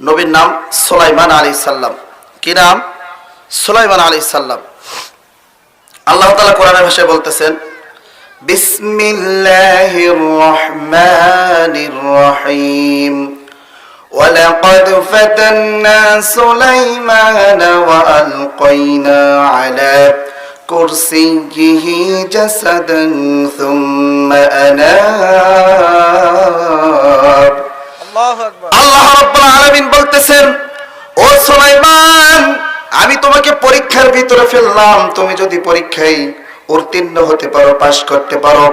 নবীর নাম সোলাইমান আলী সাল্লাম কি নাম সোলাইমান আলী সাল্লাম আল্লাহ তালা কোরআনের ভাষায় বলতেছেন বিসমিল্লাহির রহমানির রহিম ولقد فتنا سليمان وألقينا على كرسيه جسدا ثم أناب পরীক্ষার ভিতরে ফেললাম, তুমি যদি পরীক্ষায় উত্তীর্ণ হতে পারো, পাশ করতে পারো,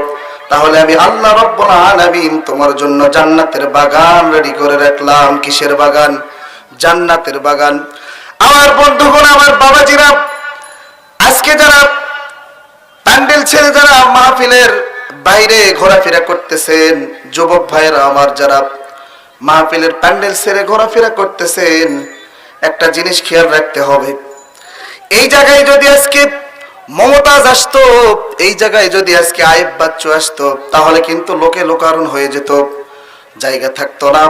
তাহলে আমি আল্লাহ রাব্বুল তোমার জন্য জান্নাতের বাগান রেডি করে রাখলাম। কিসের বাগান? জান্নাতের বাগান। আমার বন্ধুগণ, আমার বাবাজিরা, আজকে যারা প্যান্ডেল ছেড়ে যারা মাহফিলের বাইরে ঘোরাফেরা করতেছেন, যুবক ভাইয়েরা আমার যারা মাহফিলের প্যান্ডেল ছেড়ে ঘোরাফেরা করতেছেন, একটা জিনিস খেয়াল রাখতে হবে। এই জায়গায় যদি আজকে মমতাজ আসতো এই জায়গায় যদি আজকে আয়েব বাচ্চু আসতো তাহলে কিন্তু লোকে লোকারণ হয়ে যেত। জায়গা থাকতো না।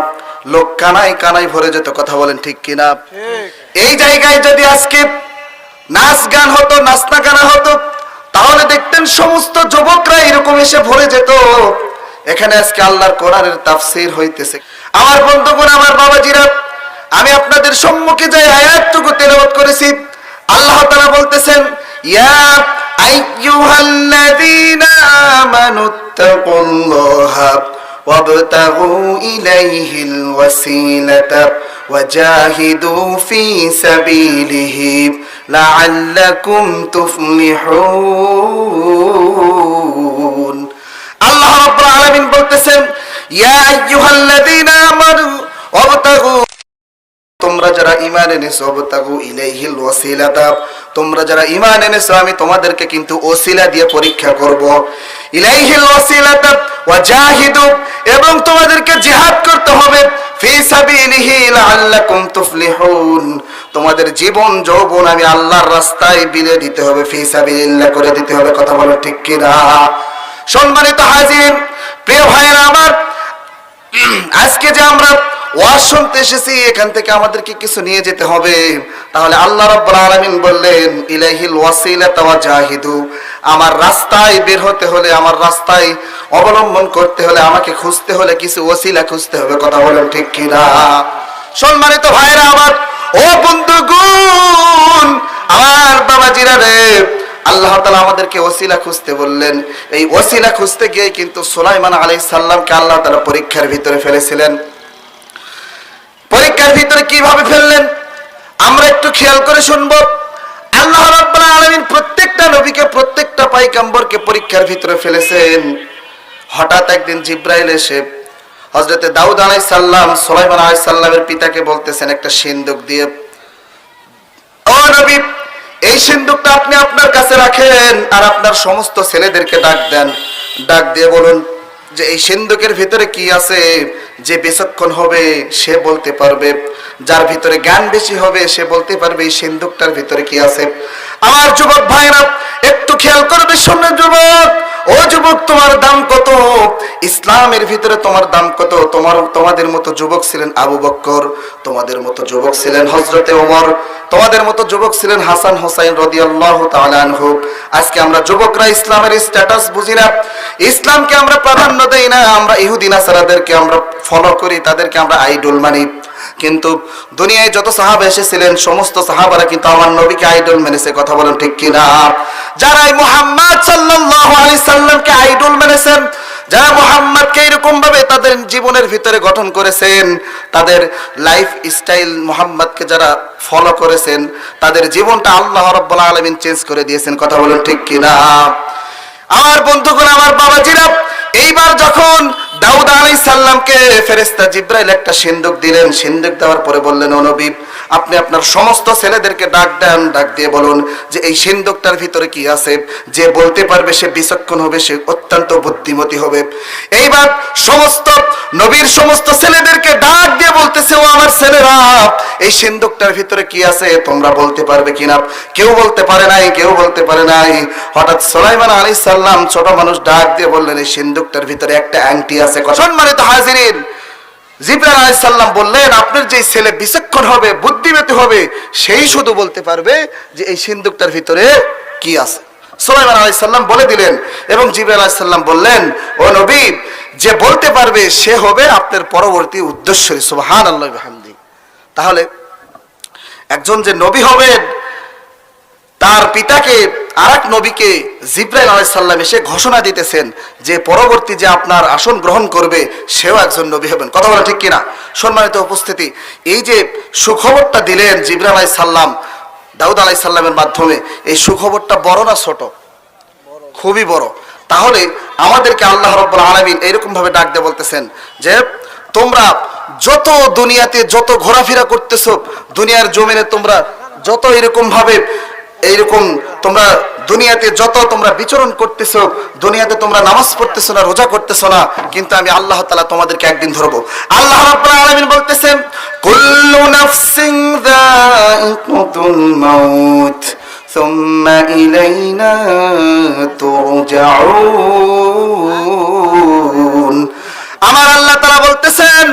লোক কানাই কানাই ভরে যেত কথা বলেন ঠিক কিনা? এই জায়গায় যদি আজকে নাচ গান হতো নাচনা গানা হতো তাহলে দেখতেন সমস্ত যুবকরা এরকম এসে ভরে যেত। এখানে আজকে আল্লাহর কোরআনের তাফসীর হইতেছে। আমার বন্ধুগণ আমার বাবাজিরা আমি আপনাদের সম্মুখে যে আয়াতটুকু তেলাওয়াত করেছি আল্লাহ তাআলা বলতেছেন ইয়া আইয়ুহাল্লাযীনা আমানুত্তাকুল্লাহা وابتغوا إليه الوسيلة وجاهدوا في سبيله لعلكم تفلحون আল্লাহ রাব্বুল আলামিন বলতেছেন ইয়া আইয়ুহাল্লাযীনা আমানু ওয়াবতাগু তোমরা যারা ঈমান এনেছো ওয়াবতাগু ইলাইহিল ওয়াসিলাতা। তোমরা যারা ঈমান এনেছো, আমি তোমাদেরকে কিন্তু ওসিলা দিয়ে পরীক্ষা করব। ইলাইহিল ওয়াসিলাতা ওয়াজাহিদু, এবং তোমাদেরকে জিহাদ করতে হবে। ফি সাবিলিহি লাআল্লাকুম তুফলিহুন। তোমাদের জীবন যৌবন আমি আল্লাহর রাস্তায় বিলে দিতে হবে, ফি সাবিলিল্লাহ করে দিতে হবে, কথা বলো ঠিক কিনা? সম্মানিত হাজির, প্রিয় ভাইয়েরা আমার, আজকে যে আমরা ওয়াজ শুনতে এসেছি, এখান থেকে আমাদেরকে কিছু নিয়ে যেতে হবে। তাহলে আল্লাহ রাব্বুল আলামিন বললেন, ইলাইহিল ওয়াসিলাতা ওয়া জাহিদু আমার রাস্তায় বের হতে হলে, আমার রাস্তায় অবলম্বন করতে হলে, আমাকে খুঁজতে হলে কিছু ওসিলা খুঁজতে হবে, কথা বলেন ঠিক কি কিনা? সম্মানিত ভাইরা আমার, ও বন্ধুগণ, আমার বাবাজিরা রে, আল্লাহ তালা আমাদেরকে ওসিলা খুঁজতে বললেন। এই ওসিলা খুঁজতে গিয়ে কিন্তু সুলাইমান আলাই সাল্লামকে আল্লাহ তালা পরীক্ষার ভিতরে ফেলেছিলেন। পরীক্ষার ভিতরে কীভাবে ফেললেন? আমরা একটু খেয়াল করে শুনব। আল্লাহ রাব্বুল আলামিন প্রত্যেকটা নবীকে, প্রত্যেকটা পাইকাম্বরকে পরীক্ষার ভিতরে ফেলেছেন। হঠাৎ একদিন জিব্রাইল এসে হজরতে দাউদ আলাই সাল্লাম সোলাইমান আলাই সাল্লামের পিতাকে বলতেছেন, একটা সিন্দুক দিয়ে। ও নবী, এই সিন্দুকটা আপনি আপনার কাছে রাখেন আর আপনার সমস্ত ছেলেদেরকে ডাক দেন। ডাক দিয়ে বলুন যে এই সিন্ধুকের ভিতরে কি আছে, যে বেচক্ষণ হবে, সে বলতে পারবে। যার ভিতরে জ্ঞান বেশি হবে, সে বলতে পারবে এই সিন্ধুকটার ভিতরে কি আছে। আমার যুবক ভাইরা ইসলামের ভিতরে তোমার দাম কত? তোমার, তোমাদের মতো যুবক ছিলেন আবু বক্কর, তোমাদের মতো যুবক ছিলেন হজরতে ওমর, তোমাদের মতো যুবক ছিলেন হাসান হোসাইন রদিয়াল্লাহু তাআলা আনহু। আজকে আমরা যুবকরা ইসলামের স্ট্যাটাস বুঝি না। ইসলামকে আমরা প্রাধান্য দেই না। আমরা ইহুদি, নাসারাদেরকে আমরা ফলো করি, তাদেরকে আমরা আইডল মানি। কিন্তু দুনিয়ায় যত সাহাবা এসেছিলেন, সমস্ত সাহাবারা কিন্তু আমার নবীকে আইডল মেনেছে। কথা বলেন ঠিক কিনা? যারা মুহাম্মদ সাল্লাল্লাহু আলাইহি সাল্লামকে আইডল মেনেছেন যারা মোহাম্মদকে এরকম ভাবে তাদের জীবনের ভিতরে গঠন করেছেন, তাদের লাইফ স্টাইল মোহাম্মদকে যারা ফলো করেছেন, তাদের জীবনটা আল্লাহ রব্বুল আলমিন চেঞ্জ করে দিয়েছেন। কথা বলেন ঠিক কিনা? আমার বন্ধুগুলো আমার বাবাজিরা এইবার যখন দাউদ আলাই সাল্লামকে ফেরেস্তা জিব্রাইল একটা সিন্দুক দিলেন, সিন্দুক দেওয়ার পরে বললেন, ও আপনি আপনার সমস্ত ছেলেদেরকে ডাক দেন, ডাক দিয়ে বলুন যে এই সিন্দুকটার ভিতরে কি আছে? যে বলতে পারবে সে বিচক্ষণ হবে, সে অত্যন্ত বুদ্ধিমতী হবে। এইবার সমস্ত নবীর সমস্ত ছেলেদেরকে ডাক দিয়ে ও আমার ছেলেরা, এই সিন্দুকটার ভিতরে কি আছে? তোমরা বলতে পারবে কিনা কেউ বলতে পারে নাই, কেউ বলতে পারে নাই। হঠাৎ সোলাইমান আলী সাল্লাম ছোট মানুষ ডাক দিয়ে বললেন, এই সিন্দুকটার ভিতরে একটা আংটি আছে সম্মানিত হাজিরিন বললেন, আপনার যে ছেলে বিচক্ষণ হবে, বুদ্ধিমতী হবে, সেই শুধু বলতে পারবে যে এই সিন্দুকটার ভিতরে কি আছে। সুলাইমান আলাইহিস সালাম বলে দিলেন এবং জিব্রাইল আলাইহিস সালাম বললেন, ও নবী যে বলতে পারবে সে হবে আপনার পরবর্তী উদ্দেশ্যরী সুবহানাল্লাহি ওয়া বিহামদি। তাহলে একজন যে নবী হবেন, তার পিতাকে আরেক নবীকে জিব্রাইল আলাইসাল্লাম এসে ঘোষণা দিতেছেন যে পরবর্তী যে আপনার আসন গ্রহণ করবে, সেও একজন নবী হবেন। কথা বলা ঠিক কিনা? সম্মানিত উপস্থিতি, এই যে সুখবরটা দিলেন জিব্রাইল আলাইসাল্লাম দাউদ আলাইসাল্লামের মাধ্যমে, এই সুখবরটা বড় না ছোট? খুবই বড়। তাহলে আমাদেরকে আল্লাহ রব্বুল আলামিন এইরকম ভাবে ডাক দিয়ে বলতেছেন যে, তোমরা যত দুনিয়াতে যত ঘোরাফেরা করতেছো, দুনিয়ার জমিনে তোমরা যত এরকম ভাবে এইরকম তোমরা দুনিয়াতে যত তোমরা বিচরণ করতেছো, দুনিয়াতে তোমরা নামাজ পড়তেছো না, রোজা করতেছো না, কিন্তু আমি আল্লাহ তালা তোমাদেরকে একদিন ধরবো। আল্লাহ রাব্বুল আলামিন বলতেছেন, কুল্লু নাফসিন যায়িকাতুল মাউত। ثم إلينا ترجعون আমার আল্লাহ তালা বলতেছেন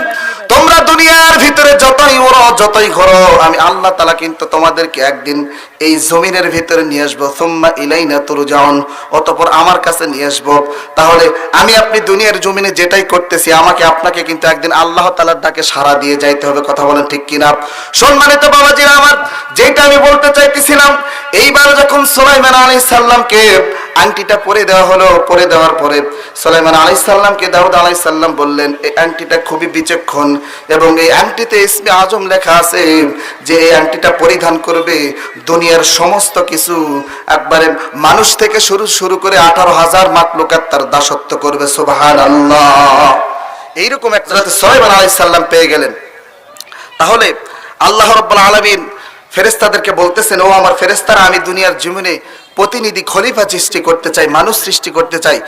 তোমরা দুনিয়ার ভিতরে যতই ওরো যতই ঘোরো, আমি আল্লাহ তালা কিন্তু তোমাদেরকে একদিন এই জমিনের ভিতরে নিয়ে আসব। সোম্মা ইলাইনা তুরুজাউন, অতপর আমার কাছে নিয়ে আসব। তাহলে আমি আপনি দুনিয়ার জমিনে যেটাই করতেছি, আমাকে, আপনাকে কিন্তু একদিন আল্লাহ তালার ডাকে সাড়া দিয়ে যাইতে হবে, কথা বলেন ঠিক কিনা? সম্মানিত বাবাজিরা আমার, যেটা আমি বলতে চাইতেছিলাম, এইবার যখন সুলাইমান আলাইহিস সাল্লামকে আংটিটা পরে দেওয়া হলো, পরে দেওয়ার পরে সুলাইমান আলাইহিস সাল্লামকে দাউদ আলাইহিস সাল্লাম বললেন, এই আংটিটা খুবই বিচক্ষণ এবং এই আংটিতে ইসমে আজম লেখা আছে যে এই আংটিটা পরিধান করবে দুনিয়ার সমস্ত কিছু। একবারে মানুষ থেকে শুরু শুরু করে আঠারো হাজার মাকলুকাত তার দাসত্ব করবে সুবাহান আল্লাহ এইরকম একটা সুলাইমান আলাইহিস সাল্লাম পেয়ে গেলেন। তাহলে আল্লাহ রব্বুল আলামিন ফেরেস্তাদেরকে বলতেছেন, ও আমার ফেরেস্তারা আমি দুনিয়ার জমিনে প্রতিনিধি খলিফা সৃষ্টি করতে চাই মানুষ সৃষ্টি করতে চাই